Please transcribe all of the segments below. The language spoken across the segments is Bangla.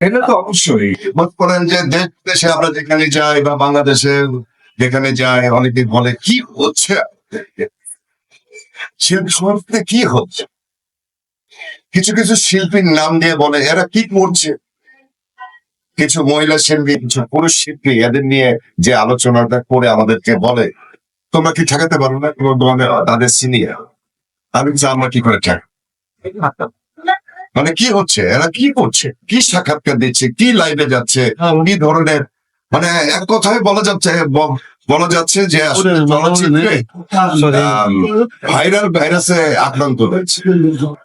এটা তো অবশ্যই। মত করেন যে দেশ দেশে আমরা যেখানে যাই বা বাংলাদেশে যেখানে যাই, অনেকে বলে, কি হচ্ছে? কি হচ্ছে? কিছু কিছু শিল্পীর নাম দিয়ে বলে, এরা কি করছে? কিছু মহিলা শিল্পী, কিছু পুরুষ শিল্পী, এদের নিয়ে যে আলোচনাটা করে আমাদেরকে বলে, তোমরা কি ঠেকাতে পারো না? ধরনের তাদের সিনিয়র। আমি আমরা কি করে ঠেক মানে কি হচ্ছে? এরা কি করছে? কি সাক্ষাৎকার দিচ্ছে? কি লাইভে যাচ্ছে? কি ধরনের? মানে এক কথায় বলা যাচ্ছে বলা যাচ্ছে যে আসলে ভাইরাল ভাইরাসে আক্রান্ত হয়েছে।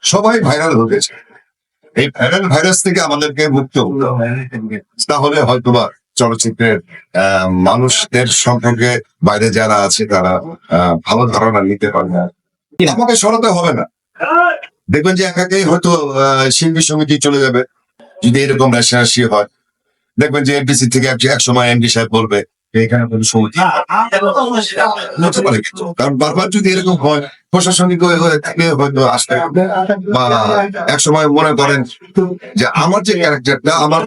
সবাই ভাইরাল হয়েছে এই ভাইরাল ভাইরাস থেকে আমাদেরকে মুক্ত হতে হবে। তাহলে হয়তোবা চলচ্চিত্রের আহ, মানুষদের সম্পর্কে বাইরে যারা আছে তারা আহ, ভালো ধারণা নিতে পারবে। আমাকে সরাতে হবে না। দেখবেন যে একাকেই হয়তো শিল্পী সমিতি চলে যাবে। যদি এরকম রেশারেশি হয়, দেখবেন যে এমপিসি থেকে এক- সময় এমডি সাহেব বলবে এখানে। কারণ বারবার যদি এরকম হয়, প্রশাসনিক হয়ে হয়ে হয়তো আসবে। বা এক সময় মনে যে আমার যে আমার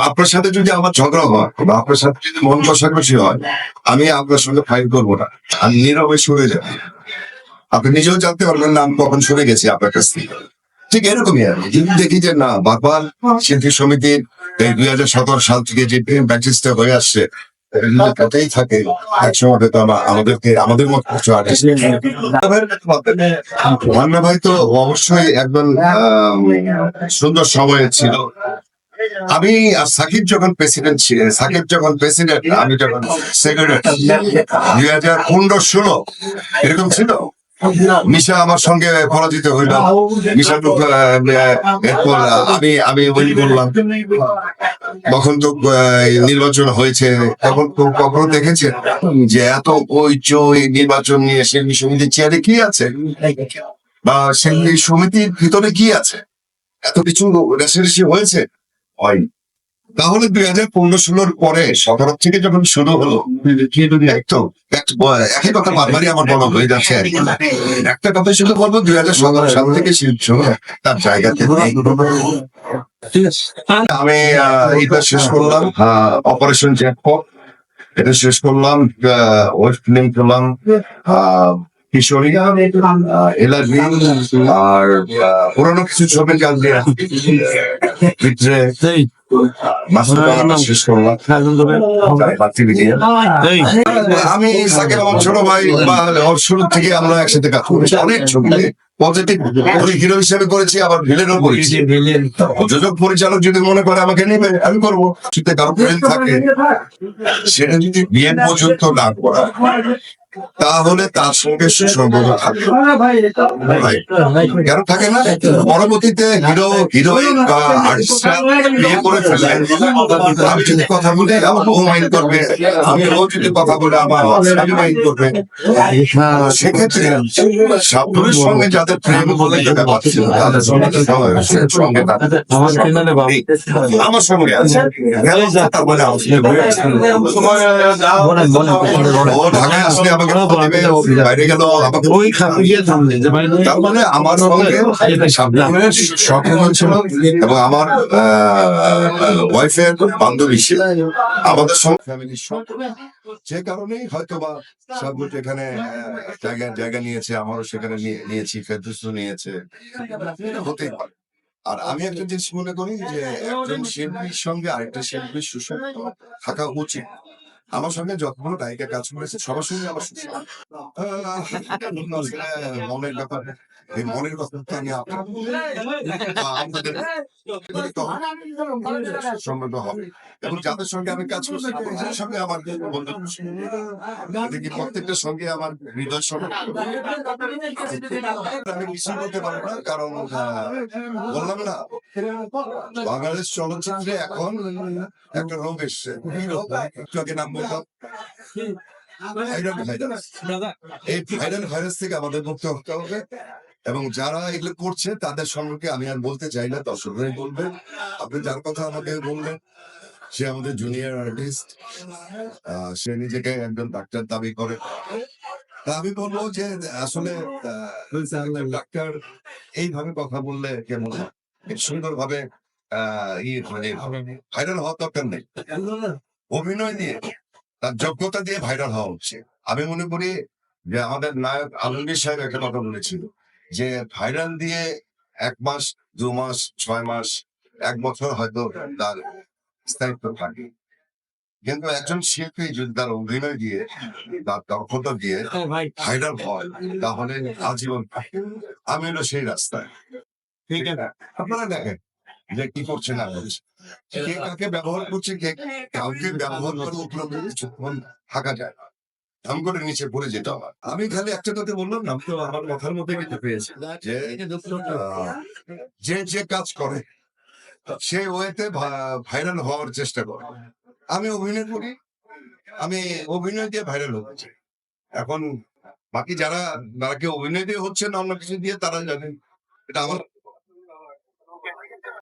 আপনার সাথে যদি আমার ঝগড়া হয়, বা আপনার সাথে যদি মন কষাকষি হয়, আমি আপনার সঙ্গে ফাইট করব না। আমি নীরবে সরে যাব। আপনি নিজেও জানতে পারবেন না, আমি কখন সরে গেছি, আপনার কাছ থেকে। ঠিক এরকমই আর কি। যদি দেখি যে না, বারবার শিল্পী সমিতির এই দুই হাজার সতেরো সাল থেকে যে প্র্যাকটিসটা হয়ে আসছে আমাদেরকে, আমাদের সুন্দর ছিল। আমি আর সাকিব যখন প্রেসিডেন্ট ছিলেন সাকিব যখন প্রেসিডেন্ট আমি যখন সেক্রেটারি দুই হাজার পনেরো ষোলো, এরকম ছিল। মিশা আমার সঙ্গে পরাজিত হইল। মিশা এরপর আমি আমি উইন করলাম তখন তো নির্বাচন হয়েছে, তখন কখনো দেখেছেন যে এত ওইচই নির্বাচন নিয়ে শিল্পী সমিতির চেয়ারে কি আছে? বা শিল্পী সমিতির ভিতরে কি আছে? এত কিছু রেশারেশি হয়েছে? হয়। তাহলে দুই হাজার পনেরো ষোলোর পরে সতেরো থেকে যখন শুরু হলো একদম এক- একই কথা বারবারই আমার বলা হয়ে যাচ্ছে আর একটা কথা শুধু বলব দুই হাজার সতেরো সাল থেকে শিল্প তার জায়গাতে নেই। আমি এটা শেষ করলাম। অপারেশন জ্যাকপট এটা শেষ করলাম। ওয়েস্ট ফিল্ম করলাম আহ, কিশোরী এলার্জি আর পুরোনো কিছু ছবি কাজ দিয়ে আমি সাকিব আমার ছোট ভাই শুরু থেকে আমরা একসাথে কাজ করেছি। অনেক ছবি। পজিটিভ হিরো হিসেবে করেছি আবার ভিলেনও করেছি। প্রযোজক পরিচালক যদি মনে করে আমাকে নেবে আমি করব। সেটা কারও প্রেম থাকে সেটা যদি বিয়ে পর্যন্ত না করা তাহলে তার সঙ্গে সুসম্পর্ক থাকে কেন থাকে না? পরবর্তীতে হিরো হিরোইন বা আর্টিস্টরা বিয়ে করে ফেলে। আমি যদি কথা বলি আমার বউ মাইন্ড করবে। আমি ও যদি কথা বলে আমার স্বামী মাইন্ড করবে। সেক্ষেত্রে সাবধানের সঙ্গে যাদের প্রেম বলে যেটা পাচ্ছিল তাদের সঙ্গে সঙ্গে আমার সঙ্গে আছে। ও ঢাকায় আসলে আমাকে বাইরে গেল আমাকে তার মানে আমার সঙ্গে সাবধানের ছিল এবং আমার ওয়াইফের বান্ধবী ছিল আমাদের সঙ্গে ফ্যামিলির সম্পর্ক যে কারণেই হয়তো বা সাবগুট এখানে জায়গা জায়গা নিয়েছে আমারও সেখানে নিয়েছি ফেরদুস নিয়েছে। হতেই পারে। আর আমি একটা জিনিস মনে করি যে একজন শিল্পীর সঙ্গে আরেকটা শিল্পীর সুসম্পর্ক থাকা উচিত। আমার সঙ্গে যতগুলো নায়িকা কাজ করেছে, সবার সঙ্গে আমার মনের এই মনের কথা আমি সম্মত হবে। এবং যাদের সঙ্গে আমি কাজ করছি, তাদের সঙ্গে আমার বন্ধু সঙ্গে আমার হৃদয় আমি করতে পারব না, কারণ বললাম না, বাংলাদেশ চলচ্চিত্রে এখন একটা রোগ এসছে। রোগ নাম বললাম এই ভাইরাল ভাইরাস থেকে আমাদের মুক্ত হতে হবে এবং যারা এগুলো করছে তাদের সম্পর্কে আমি আর বলতে চাই না দর্শকরাই বলবে আপনি যার কথা আমাকে বললেন সে আমাদের জুনিয়র আর্টিস্ট সে নিজেকে একজন ডাক্তার দাবি করে। তা আমি বলব যে আসলে ডাক্তার এইভাবে কথা বললে কেমন? হয়? সুন্দর ভাবে আহ ইয়ে মানে ভাইরাল হওয়ার দরকার নেই। অভিনয় দিয়ে তার যোগ্যতা দিয়ে ভাইরাল হওয়া হচ্ছে। আমি মনে করি যে আমাদের নায়ক আলমগীর সাহেব একটা কথা বলেছিল যে ভাইরাল দিয়ে এক মাস দু মাস ছয় মাস এক বছর হয়তো তার স্থায়িত্ব থাকে। কিন্তু একজন শিল্পী যদি তার অভিনয় দিয়ে তার দক্ষতা দিয়ে ভাইরাল হয় তাহলে আজীবন আমি হলো সেই রাস্তায়। ঠিক আছে। আপনারা দেখেন যে কি করছে না করছে? কে কাকে ব্যবহার করছে? কে কাউকে ব্যবহার করে উপলব্ধ কিছুক্ষণ থাকা যায় না। ধাম করে নিচে পড়ে যেতে হয় আমি খালি একটা কথা বললাম না তো আমার মাথার মধ্যে কিন্তু পেয়েছে যে যে যে কাজ করে সে ওয়েতে ভাইরাল হওয়ার চেষ্টা করে। আমি অভিনয় করি আমি অভিনয় দিয়ে ভাইরাল হচ্ছে এখন বাকি যারা যারা কেউ অভিনয় দিয়ে হচ্ছে না অন্য কিছু দিয়ে তারা জানেন এটা আমার